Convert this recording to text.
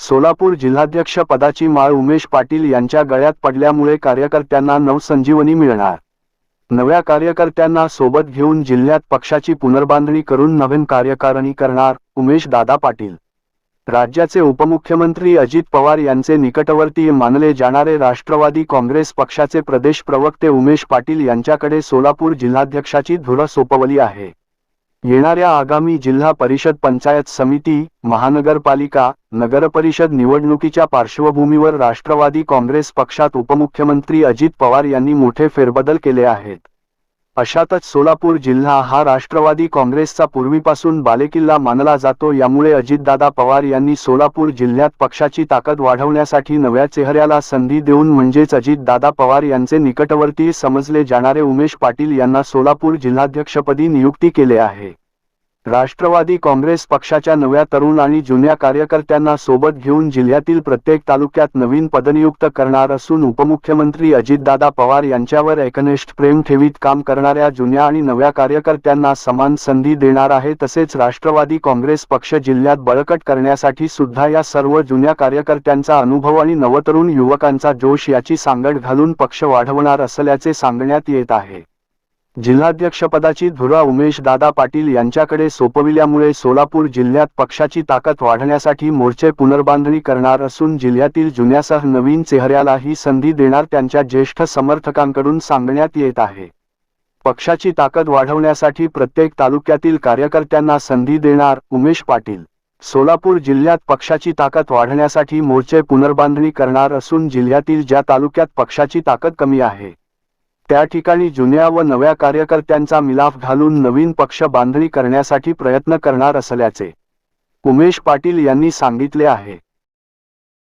सोलापूर जिल्हाध्यक्ष पदाची माळ उमेश पाटील यांच्या गळ्यात पडल्यामुळे कार्यकर्त्यांना नवसंजीवनी मिळणार. नव्या कार्यकर्त्यांना सोबत घेऊन जिल्ह्यात पक्षाची पुनर्बांधणी करून नवीन कार्यकारिणी करणार उमेश दादा पाटील. राज्याचे उपमुख्यमंत्री अजित पवार यांचे निकटवर्तीय मानले जाणारे राष्ट्रवादी काँग्रेस पक्षाचे प्रदेश प्रवक्ते उमेश पाटील यांच्याकडे सोलापूर जिल्हाध्यक्षाची धुरा सोपवली आहे. येणाऱ्या आगामी जिल्हा परिषद पंचायत समिती महानगरपालिका नगरपरिषद निवडणुकीच्या पार्श्वभूमीवर राष्ट्रवादी काँग्रेस पक्षात उपमुख्यमंत्री अजित पवार यांनी मोठे फेरबदल केले आहेत. अशातच सोलापूर जिल्हा हा राष्ट्रवादी काँग्रेसचा पूर्वीपासून बालेकिल्ला मानला जातो. यामुळे अजितदादा पवार यांनी सोलापूर जिल्ह्यात पक्षाची ताकद वाढवण्यासाठी नव्या चेहऱ्याला संधी देऊन म्हणजेच अजितदादा पवार यांचे निकटवर्ती समजले जाणारे उमेश पाटील यांना सोलापूर जिल्हाध्यक्षपदी नियुक्ती केले आहे. राष्ट्रवादी काँग्रेस पक्षाच्या नव्या तरुण आणि जुन्या कार्यकर्त्यांना सोबत घेऊन जिल्ह्यातील प्रत्येक तालुक्यात नवीन पदनियुक्त करणार असून उपमुख्यमंत्री अजितदादा पवार यांच्यावर एकनिष्ठ प्रेम ठेवीत काम करणाऱ्या जुन्या आणि नव्या कार्यकर्त्यांना समान संधी देणार आहे तसेच राष्ट्रवादी काँग्रेस पक्ष जिल्ह्यात बळकट करण्यासाठी सुद्धा या सर्व जुन्या कार्यकर्त्यांचा अनुभव आणि नवतरुण युवकांचा जोश याची सांगड घालून पक्ष वाढवणार असल्याचे सांगण्यात येत आहे. जिल्हाध्यक्षपदाची धुरा उमेश दादा पाटील यांच्याकडे सोपविल्यामुळे सोलापूर जिल्ह्यात पक्षाची ताकद वाढण्यासाठी मोर्चे पुनर्बांधणी करणार असून जिल्ह्यातील जुन्यासह नवीन चेहऱ्याला ही संधी देणार त्यांच्या ज्येष्ठ समर्थकांकडून सांगण्यात येत आहे. पक्षाची ताकद वाढवण्यासाठी प्रत्येक तालुक्यातील कार्यकर्त्यांना संधी देणार उमेश पाटील. सोलापूर जिल्ह्यात पक्षाची ताकद वाढण्यासाठी मोर्चे पुनर्बांधणी करणार असून जिल्ह्यातील ज्या तालुक्यात पक्षाची ताकद कमी आहे त्या ठिकाणी जुन्या व नव्या कार्यकर्त्यांचा मिलाफ घालून नवीन पक्ष बांधणी करण्यासाठी प्रयत्न करणार असल्याचे उमेश पाटील यांनी सांगितले आहे.